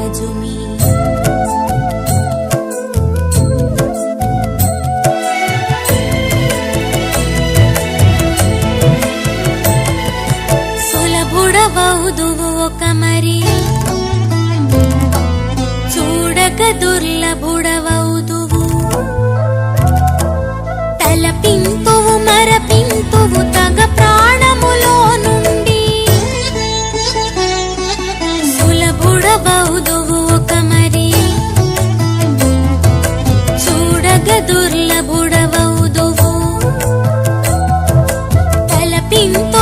గజుమీ ఒక మరి. చూడక దుర్లభుడవౌదు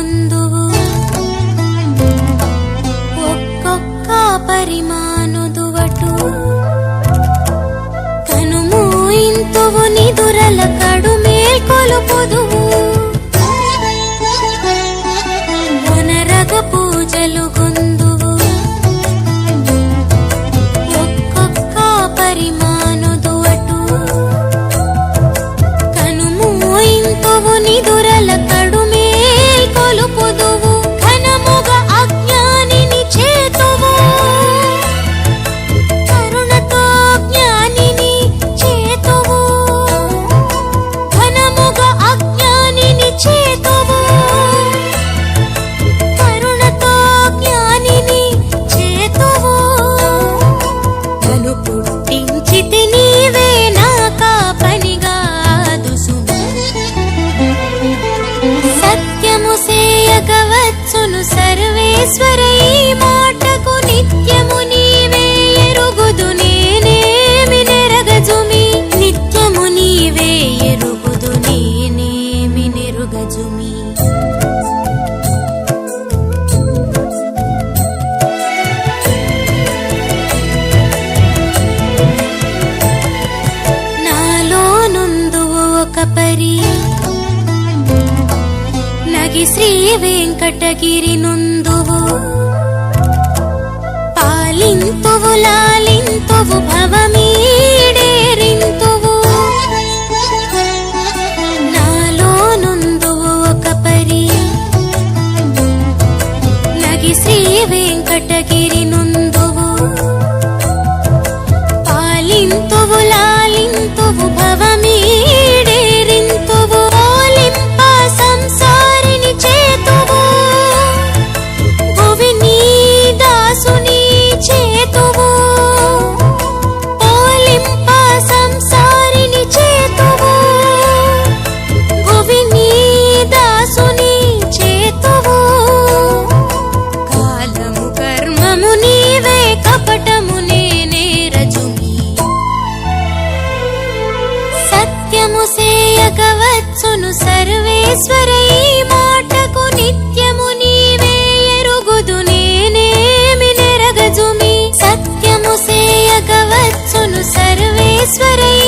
పొందువు ఒక్కొక్క పరిమానుదువటు కనుమూయింతువు నిదురల కడు మేల్కొలుపుదు పలకవచ్చును సర్వేశ్వర ఈ మాటకు నిత్య ಪರಗಿ ಶ್ರೀ ವೆಂಕಟಗಿರಿ ನೊಂದುವು ಪಾಲಿಂತುವು ಲಾಲಿಂತುವು ಭವಮೀ ஈஸ்வரை